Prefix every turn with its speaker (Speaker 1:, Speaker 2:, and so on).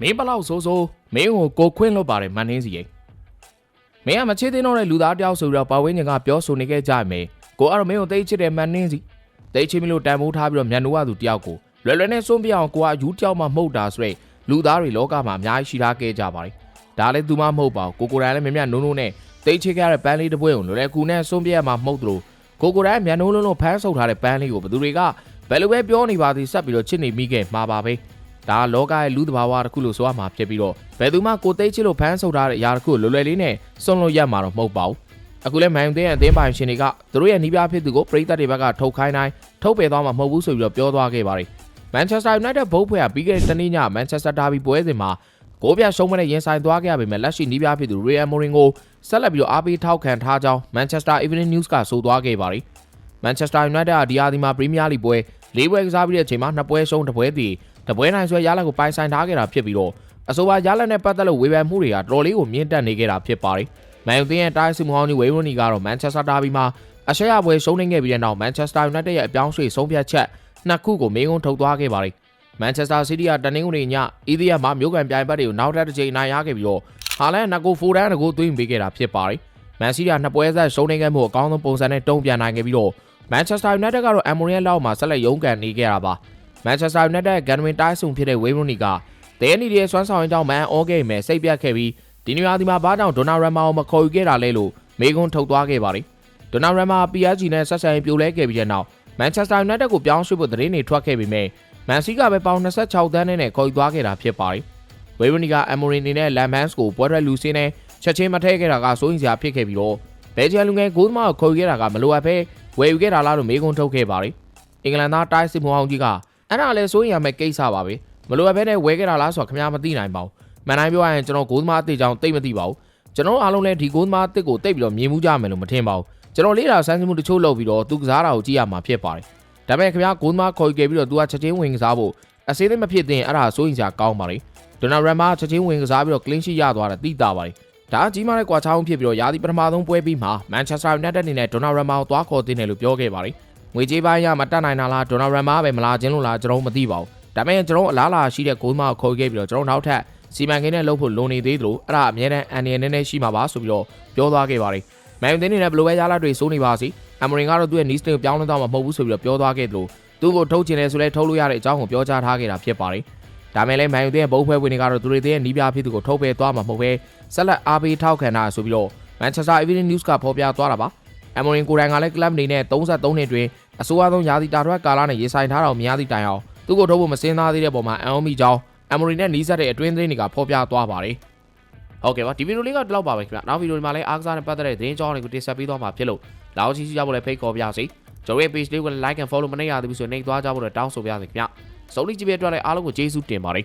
Speaker 1: မင်းဘလောက်ဆိုးဆိုးမင်းကိုကိုခွင်းလို့ပါတယ်မန်နှင်းစီရင်မင်းကမချစ်သေးတော့တဲ့လူသားတယောက်ဆိုပြီးတော့ပါဝင်းညင်ကပြောဆိုနေခဲ့ကြမယ်ကိုအဲ့တော့မင်းကိုသိချစ်တဲ့မန်နှင်းစီသိချစ်မလို့တန်ဖိုးထားပြီးတော့မြန်နိုးရသူတယောက်ကိုလွယ်လွယ်နဲ့စွန့်ပြအောင်ကိုကယူတယောက်မှမဟုတ်တာဆိုရဲလူသားတွေလောကမှာအများကြီးရှိထားခဲ့ကြပါတယ်ဒါလည်းသူမှမဟုတ်ပါဘူးကိုကိုယ်တိုင်လည်းမြင်မြနိုးနိုးနဲ့သိချစ်ခဲ့ရတဲ့ပန်းလေးတစ်ပွဲကိုလွယ်လွယ်ကူနဲ့စွန့်ပြရမှာမဟုတ်သလိုကိုကိုယ်တိုင်မြန်နိုးလုံးလုံးဖမ်းဆုပ်ထားတဲ့ပန်းလေးကိုဘယ်သူတွေကဘယ်လိုပဲပြောနေပါသည်ဆက်ပြီးတော့ချစ်နေမိခဲ့မှာပါပဲ ဒါကလောကရဲ့လူသဘာဝတစ်ခုလို့ဆိုရမှာဖြစ်ပြီးတော့ဘယ်သူမှကိုသိချစ်လို့ဖမ်းဆုပ်ထားတဲ့အရာတစ်ခုကိုလွယ်လွယ်လေးနဲ့စွန့်လို့ရမှာတော့မဟုတ်ပါဘူးအခုလဲမိုင်သိန်းရဲ့အသင်းပိုင်ရှင်တွေကသူတို့ရဲ့နီးပြဖြစ်သူကိုပရိသတ်တွေဘက်ကထုတ်ခိုင်းတိုင်းထုတ်ပယ်သွားမှာမဟုတ်ဘူးဆိုပြီးတော့ပြောသွားခဲ့ပါတယ်မန်ချက်စတာယူနိုက်တက်ဘုတ်ဖွဲ့ကပြီးခဲ့တဲ့တနေ့ညမန်ချက်စတာဒါဘီပွဲစဉ်မှာကိုပြရှုံးမနဲ့ရင်ဆိုင်သွားခဲ့ရပေမဲ့လက်ရှိနီးပြဖြစ်သူရီယယ်မိုရင်ကိုဆက်လက်ပြီးတော့အားပေးထောက်ခံထားကြောင်းမန်ချက်စတာ Evening News ကဆိုသွားခဲ့ပါတယ်မန်ချက်စတာယူနိုက်တက်ကဒီအာဒီမှာပရီးမီးယားလိပွဲ၄ပွဲကစားပြီးတဲ့အချိန်မှာနှစ်ပွဲရှုံးတစ်ပွဲတည် တပွဲနိုင်ဆွဲရလဒ်ကိုပိုင်ဆိုင်ထားခဲ့တာဖြစ်ပြီးတော့အဆိုပါရလဒ်နဲ့ပတ်သက်လို့ဝေဖန်မှုတွေကတော်တော်လေးကိုမြင့်တက်နေခဲ့တာဖြစ်ပါတယ်။မန်ယူသင်းရဲ့တိုင်းစီမဟောင်းကြီးဝေးရိုနီကတော့မန်ချက်စတာဒါဘီမှာအရှက်ရပွဲရှုံးနေခဲ့ပြီးတဲ့နောက်မန်ချက်စတာယူနိုက်တက်ရဲ့အပြောင်းရွှေ့ဆုံးဖြတ်ချက်နှစ်ခုကိုမေးခွန်းထုတ်သွားခဲ့ပါတယ်။မန်ချက်စတာစီးတီးကတနင်္ဂနွေညအီးဒီယာမှာမြို့ကန်ပြိုင်ဘက်တွေကိုနောက်ထပ်တစ်ချိန်နိုင်ရခဲ့ပြီးတော့ဟာလန်နကိုဖိုဒန်ကိုသွင်းပေးခဲ့တာဖြစ်ပါတယ်။မန်စီးတီးကနှစ်ပွဲဆက်ရှုံးနေခဲ့မှုအကောင်းဆုံးပုံစံနဲ့တုံ့ပြန်နိုင်ခဲ့ပြီးတော့မန်ချက်စတာယူနိုက်တက်ကတော့အမ်မိုရီယက်လောက်မှာဆက်လက်ရုန်းကန်နေခဲ့တာပါ။ မန်ချက်စတာယူနိုက်တက်ဂန်နမင်တိုင်းဆုံဖြစ်တဲ့ဝေးရိုနီကတဲနီရဲ့စွမ်းဆောင်ရင်းကြောင့်မန်အောခဲ့မယ်စိတ်ပြတ်ခဲ့ပြီးဒီနေရာဒီမှာဘာကြောင့်ဒေါနာရမ်မာကိုမခေါ်ယူခဲ့တာလဲလို့မေကွန်းထုတ်သွားခဲ့ပါတယ်။ဒေါနာရမ်မာ PSG နဲ့ဆက်ဆံရေးပြိုလဲခဲ့ပြီးတဲ့နောက်မန်ချက်စတာယူနိုက်တက်ကိုပြောင်းရွှေ့ဖို့သတင်းတွေထွက်ခဲ့ပေမဲ့မန်စီကပဲပေါင်26တန်းနဲ့ခေါ်ယူသွားခဲ့တာဖြစ်ပါတယ်။ဝေးရိုနီကအမိုရီနီနဲ့လမ်မန်စ်ကိုပွဲရက်လူစင်းနဲ့ချက်ချင်းမထည့်ခဲ့တာကစိုးရင်စရာဖြစ်ခဲ့ပြီးတော့ဘယ်ဂျီယန်လူငယ်ဂိုးသမားကိုခေါ်ယူခဲ့တာကမလိုအပ်ဘဲဝယ်ယူခဲ့တာလားလို့မေကွန်းထုတ်ခဲ့ပါတယ်။အင်္ဂလန်သားတိုင်းစစ်မောင်ကြီးက အဲ့ဒါလည်းစိုးရင်ရမယ့်ကိစ္စပါပဲမလိုအပ်ဘဲနဲ့ဝဲခဲ့တာလားဆိုတော့ခင်ဗျားမသိနိုင်ပါဘူးမှန်တိုင်းပြောရရင်ကျွန်တော်ဂိုးသမားအစ်စ်ကြောင့်တိတ်မသိပါဘူးကျွန်တော်အားလုံးလည်းဒီဂိုးသမားအစ်စ်ကိုတိတ်ပြီးတော့မြင်မှုကြမယ်လို့မထင်ပါဘူးကျွန်တော်လေးတာစမ်းစစ်မှုတချို့လုပ်ပြီးတော့သူကစားတာကိုကြည့်ရမှာဖြစ်ပါတယ်ဒါပေမဲ့ခင်ဗျားဂိုးသမားခေါ်ယူခဲ့ပြီးတော့သူကချက်ချင်းဝင်ကစားဖို့အစင်းသိမဖြစ်တဲ့အဲ့ဒါစိုးရင်စရာကောင်းပါလေဒေါနာရမ်မာချက်ချင်းဝင်ကစားပြီးတော့ clean sheet ရသွားတာသိတာပါတယ်ဒါအကြီးမားတဲ့ကွာချောင်းဖြစ်ပြီးတော့ယာဒီပထမဆုံးပွဲပြီးမှမန်ချက်စတာယူနိုက်တက်အနေနဲ့ဒေါနာရမ်မာကိုသွားခေါ်တင်တယ်လို့ပြောခဲ့ပါတယ် ငွေကြေးပိုင်းရမတက်နိုင်တာလားဒေါနာရမ်မာပဲမလာခြင်းလို့လားကျွန်တော်မသိပါဘူးဒါပေမဲ့ကျွန်တော်အလားလာရှိတဲ့ဂိုးသမားကိုခေါ်ခဲ့ပြီးတော့ကျွန်တော်နောက်ထပ်စီမံကိန်းနဲ့လုပ်ဖို့လိုနေသေးသလိုအဲ့ဒါအများတန်းအန်ဒီယန်နဲ့နဲ့ရှိမှာပါဆိုပြီးတော့ပြောသွားခဲ့ပါတယ်မန်ယူသင်းနေနဲ့ဘလိုပဲရလာတွေစိုးနေပါစီအမရင်ကတော့သူ့ရဲ့နီးစတင်ကိုပြောင်းလဲတော့မှာမဟုတ်ဘူးဆိုပြီးတော့ပြောသွားခဲ့သလိုသူ့ကိုထုတ်ချင်တယ်ဆိုလဲထုတ်လို့ရတဲ့အကြောင်းကိုပြောကြားထားခဲ့တာဖြစ်ပါတယ်ဒါမဲ့လည်းမန်ယူသင်းရဲ့ဘုံဖွဲဝင်တွေကတော့သူတွေသင်းရဲ့နီးပြဖြစ်သူကိုထုတ်ပယ်သွားမှာမဟုတ်ပဲဆက်လက်အားပေးထောက်ခံတာဆိုပြီးတော့ Manchester Evening News ကဖော်ပြသွားတာပါ အမရင်ကိုယ်တိုင်ကလည်းကလပ်အနေနဲ့33နှစ်တွင်အဆိုအဆုံးယာတီတာထွက်ကာလနဲ့ရေဆိုင်ထားတာကိုမြင်ရသည့်တိုင်အောင်သူ့ကိုထုတ်ဖို့မစင်းသားသေးတဲ့ပုံမှာအန်အိုမီကြောင်းအမရီနဲ့နီးစပ်တဲ့အတွင်းသတင်းတွေကဖော်ပြသွားပါတယ်ဟုတ်ကဲ့ပါဒီဗီဒီယိုလေးကဒီလောက်ပါပဲခင်ဗျနောက်ဗီဒီယိုဒီမှာလည်းအားကစားနဲ့ပတ်သက်တဲ့သတင်းကြောင်းတွေကိုတင်ဆက်ပေးသွားမှာဖြစ်လို့လာအောင်ချီချီကြဖို့လည်းဖိတ်ခေါ်ပြစေကျွန်တော်ရဲ့ page လေးကိုလည်း like and follow မနေရသေးဘူးဆိုရင်နှိပ်သွားကြဖို့လည်းတောင်းဆိုပါရစေခင်ဗျစုံလီကြည့်ပြအတွက်လည်းအားလုံးကိုကျေးဇူးတင်ပါတယ်